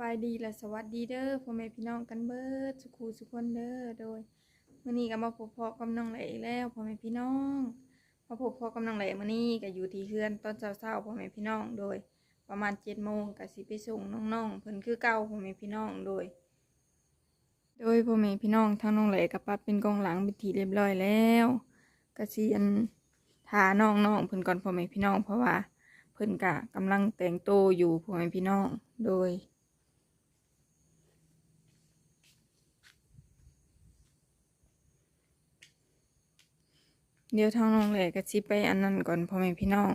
บายดีและสวัสดีเด้อพ่อแม่พี่น้องกันเบิดสุขูสุกคนเด้อโดยมื้อนี้ก็มาพบพ่อกับน้องเหลแล้วพ่อแม่พี่น้องมาพบพ่อกับน้องเหลมื้อนี้ก็อยู่ที่เฮือนตอนเช้าๆพ่อแม่พี่น้องโดย ประมาณ7โมงก็สิไปส่งน้องๆเพิ่นคือเก่าพ่อแม่พี่น้องโดย โดยพ่อแม่พี่น้องทางน้องเหลกับปั๊บเป็นกองหลังเป็นทีเรียบร้อยแล้วก็สิอันทาน้องๆเพิ่นก่อนพ่อแม่พี่น้องเพราะว่าเพิ่นกะกำลังแต่งโตวอยู่พ่อแม่พี่น้องโดย เดี๋ยวทางน้องเหลก็ชิไปอันนั้นก่อนพ่อแม่พี่น้อง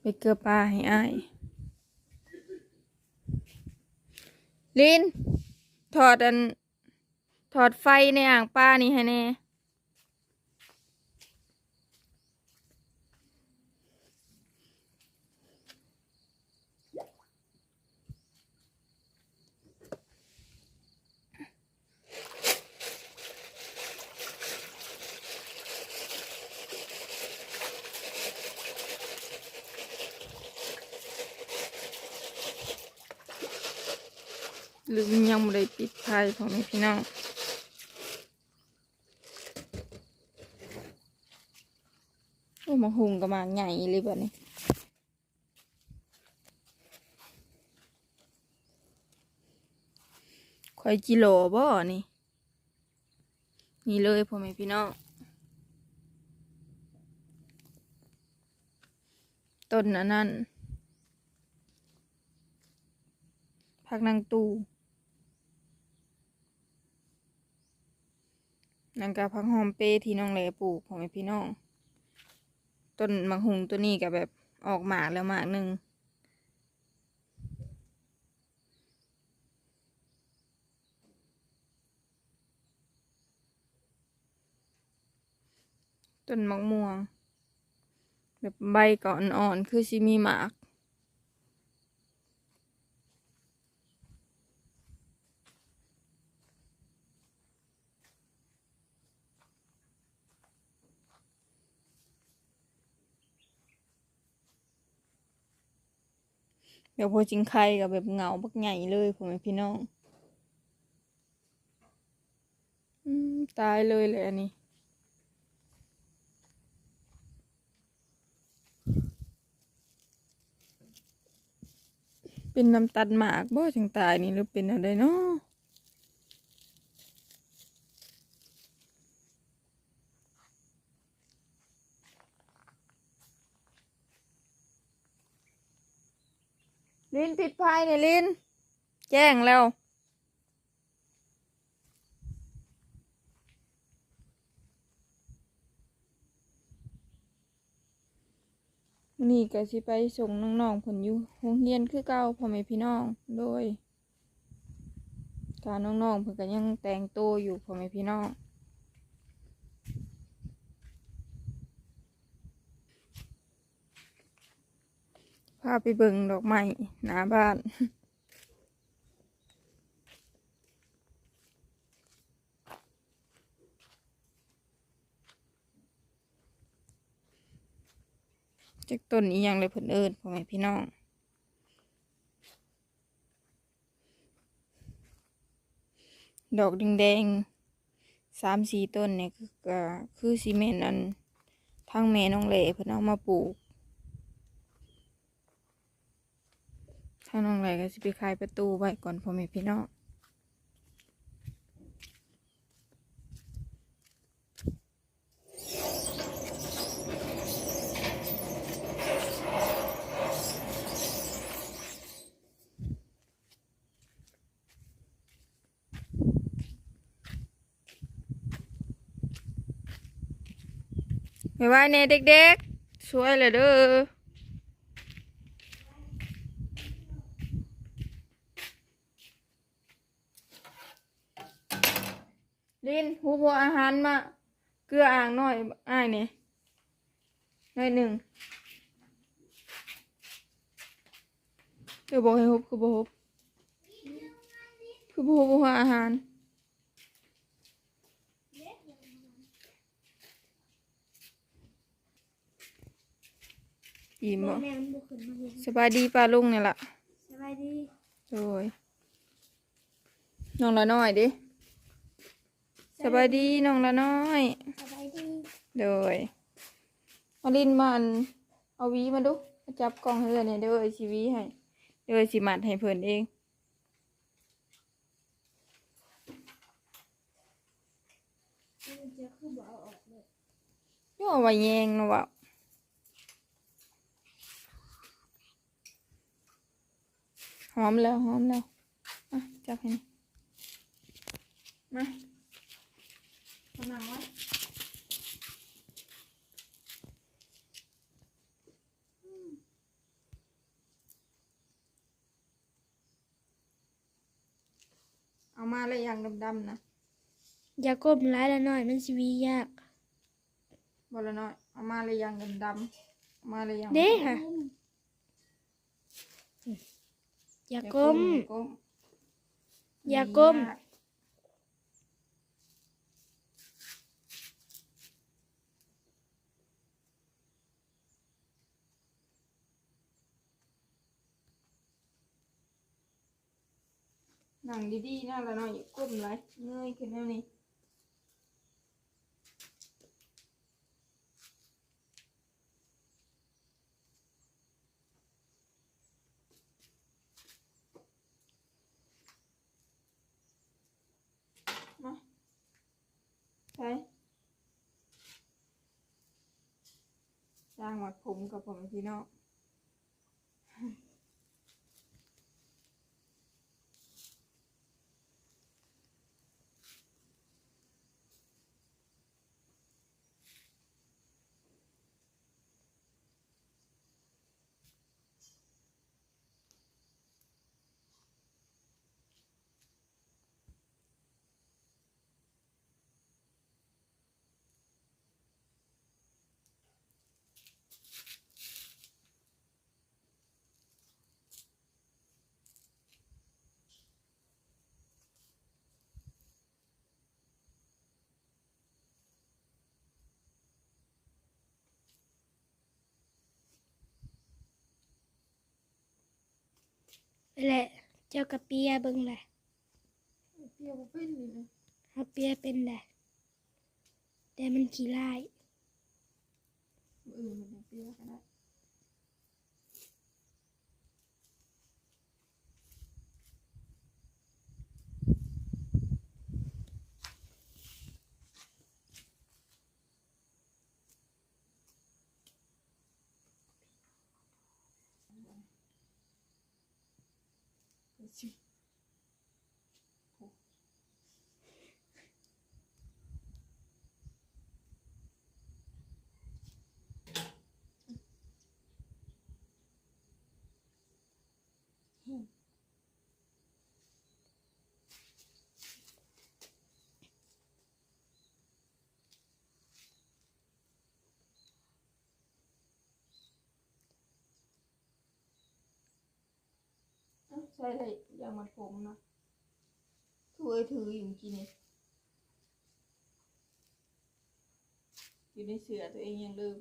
ไปเกลือปลาให้อ้ายลินถอดอัน ถอดไฟในอ่างปลานี่ให้แน่ หรือยังไม่ได้ปิดไฟพ่อแม่พี่น้องโอ้มาหุงกับมาใหญ่เลยแบบนี้ข่อยจิโลบ่นี่ นี่เลยพ่อแม่พี่น้องต้นอันนั้นผักนางตู นั่นก็ผักหอมเปรย์ที่น้องแหลปลูกพ่อแม่พี่น้อง ต้นมังหุงตัวนี้ก็แบบออกหมากแล้วหมากหนึ่งต้นมะม่วง แบบใบก่อนอ่อนคือสิมีหมาก เดี๋ยวพอจิงไข่กับแบบเหงาบักใหญ่เลยผมพี่น้องอืมตายเลยเลยอันนี้ เป็นน้ำตัดหมากบ่จังตายนี่หรือเป็นอะไรเนาะ ลินปิดไฟเนี่ยลิน แจ้งแล้ว นี่ก็สิไปส่งน้องๆผลอยู่โรงเรียนคือเก่าพ่อแม่พี่น้องโดยการน้องๆเพิ่นก็ยังแต่งตัวอยู่พ่อแม่พี่น้อง พาไปเบิ่งดอกไม้หน้าบ้านจากต้นนี้ยังเลยเพิ่นเอิญพ่อแม่พี่น้องดอกแดงๆสามสี่ต้นเนี่ยคือก็คือซีเมนต์อันทั้งแม่น้องเหล่เพิ่นเอามาปลูก ทางน้องเหลก็สิไปคายประตูไว้ก่อนพ่อแม่พี่น้องไม่ไหวเน่เด็กๆ ช่วยเลยเด้อ ลินหูบัวอาหารมา เกลืออ่างหน่อยอ้ายเนี่ยหน่อยหนึ่งเดี๋ยวบอกให้ฮุบคือบอกฮุบคือบอกฮุบหัวอาหารเอิ่มบ่แม่มันบุกขึ้นมาเห็นสบายดีป้าลุงนี่ล่ะสบายดีโดยน้องละน้อยดิ สบายดีน้องละน้อย สบายดีโดยมาลินมาอันเอาหวีมาดูมาจับกล้องให้เพื่อนเนี่ยเดี๋ยวเอ้ยสิหวีให้เดี๋ยวเอ้ยสิมัดให้เพื่อนเองมันจะคือบ่เอาออกเลยย่อไว้แยงเนาะว่าหอมแล้วหอมแล้วอะจับให้นี่มา เอาหนังไว้เอามาเลยอย่างดำๆนะอย่าก้มร้ายละหน่อย มันสิวียากบอละน้อยเอามาเลยอย่างดำๆเอามาเลยอย่างเด้ค่ะ อย่าก้ม อย่าก้ม อย่าก้ม ย หนังดีๆนะละน้อยอย่าก้มเลยเงยขึ้นแล้วนี่มาใช่สร้างหมัดผมกับผมพี่น้อง แหละ เจ้ากระเปียเบิ่งแหละเปรี้ยวบ่เป็นเลยนะเฮาเปียเป็นแหละแต่มันขี้ร้ายเออมันเปรี้ยวก็ได้ สิเอ้า ใช่เลยอย่างมันผมนะถืออถืออยู่กี้นี่อยู่ในเสือตัวเองยังลืม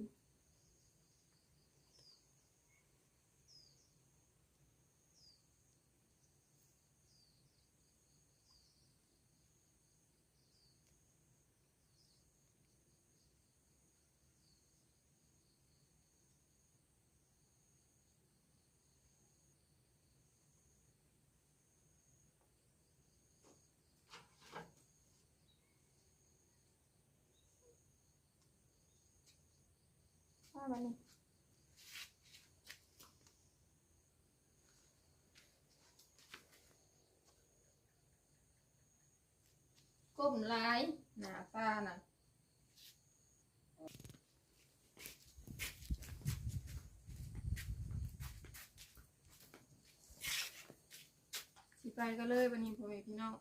ว่ามันนี่ก้มลายหนาตาน่ะสิไปก็เลยวันนี้พ่อแม่พี่น้อง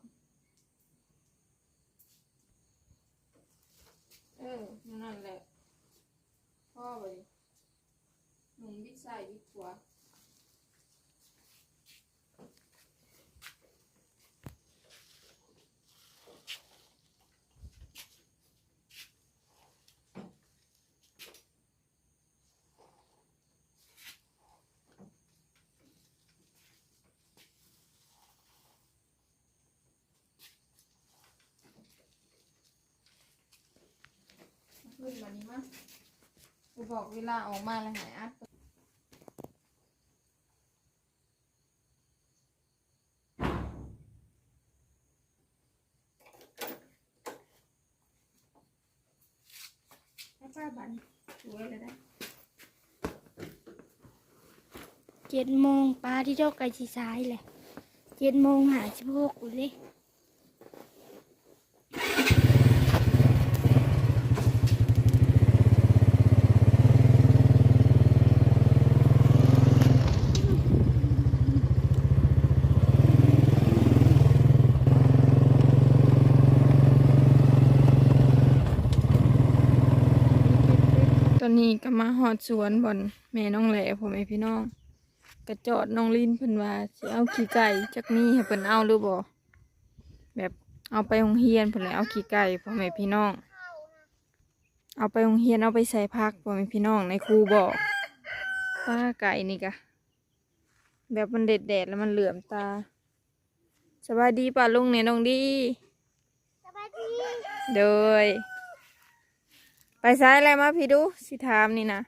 ใส่ดีกว่าขึ้นมานี้มั้งกูบอกเวลาออกมาแล้วหายอัด จ็ดโมงปลาที่เจ้าไก่ชีซ้ายแหละเจ็ดโมงหาสิบหกกูเลยตอนนี้ก็มาหอดสวนบ่อนแม่น้องแหล่ผมไอพี่น้อง กระจอดน้องลินเพิ่นว่าสิเอาขี้ไก่จักมีให้เพิ่นเอาหรือบ่แบบเอาไปโรงเรียนเพิ่นเลยเอาขี้ไก่พ่อแม่พี่น้อง เอาไปโรงเรียนเอาไปใส่พักพ่อแม่พี่น้องในครูบอกป้าไก่นี่กะแบบมันเด็ดแดดๆแล้วมันเหลื่อมตาสบายดีป่ะลุงเนี่ยน้องดีสบายดีเดยไปซ้ายอะไรมาพี่ดูสิถามนี่นะ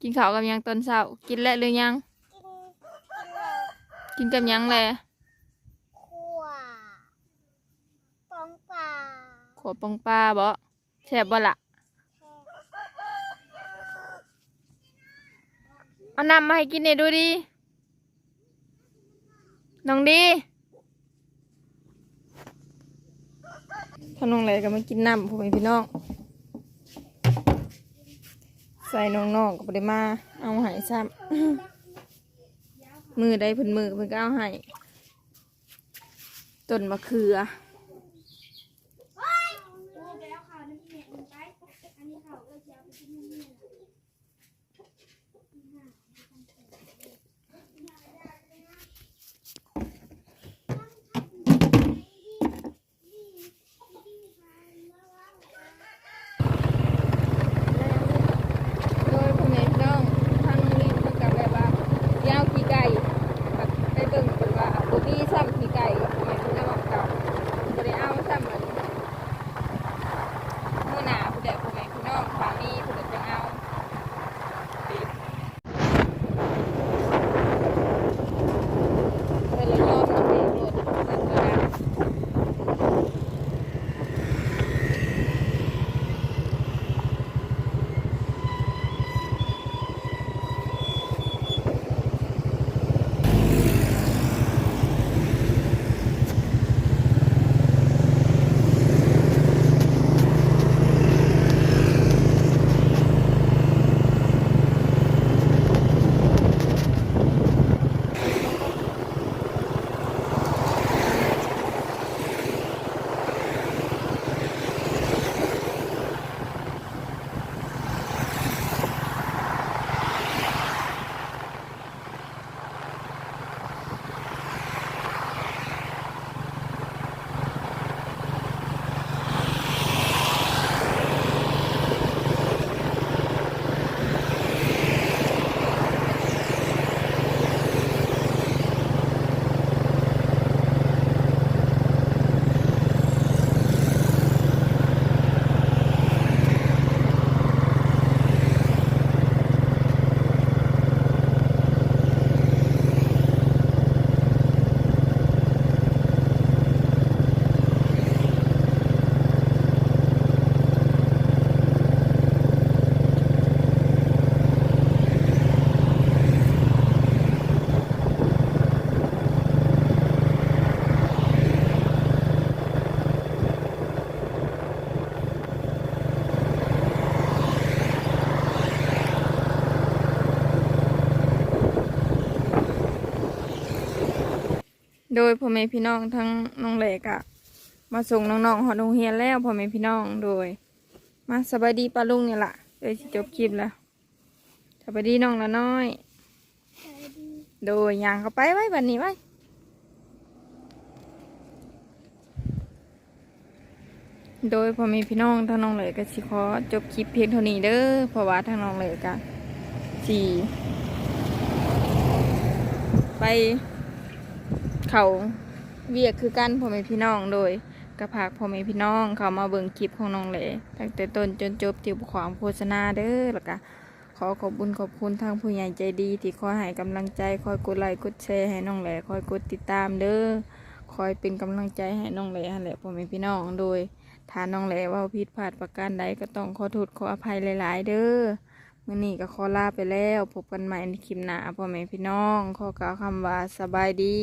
กินข้าวกับหยังตอนเช้า กินแล้วหรือยัง กินกินเลยกินกับหยังแหละขั่วปองปลาขวบปองปลาบ่แซ่บบ่ละเอาน้ำมาให้กินหน่อยดูดิน้องดีพอน้องไหลก็มากินน้ำพ่อแม่พี่น้อง ใส่น้องๆก็บ่ได้มา เอาหายซ้ำมือได้ผืนมือเพิ่นก็เอาให้ต้นมะเขือ โดยพ่อแม่พี่น้องทั้งน้องเล็กอะมาส่งน้องๆหอโรงเรียนแล้วพ่อแม่พี่น้องโดย มาสบายดีป้าลุงเนี่ยล่ะเดี๋ยจบคลิปแล้วสบายดีน้องละน้อย โดยย่างเข้าไปไว้บันนี้ไว้โดยพ่อแม่พี่น้องทั้งน้องเลยก็สิขอจบคลิปเพียงเท่านี้เด้อเพราะว่าทั้งน้องเลยก็สี่ไป เขาเวียกคือกันพ่อแม่พี่น้องโดยกระพากพ่อแม่พี่น้องเขามาเบิ่งคลิปของน้องแหล่ตั้งแต่ต้นจนจบที่บ่ขวางโฆษณาเด้อแล้วก็ขอขอบคุญขอบคุณทางผู้ใหญ่ใจดีที่คอยให้กำลังใจคอยกดไลค์กดแชร์ให้น้องแหล่คอยกดติดตามเด้อคอยเป็นกำลังใจให้น้องแหล่แหละพ่อแม่พี่น้องโดยถ้าน้องแหล่ว่าผิดพลาดประการใดก็ต้องขอโทษขออภัยหลาย ๆ เด้อ มื่อนี้ก็ขอลาไปแล้ว พบกันใหม่ในคลิปหน้าพ่อแม่พี่น้อง ขอกล่าวคำว่าสบายดี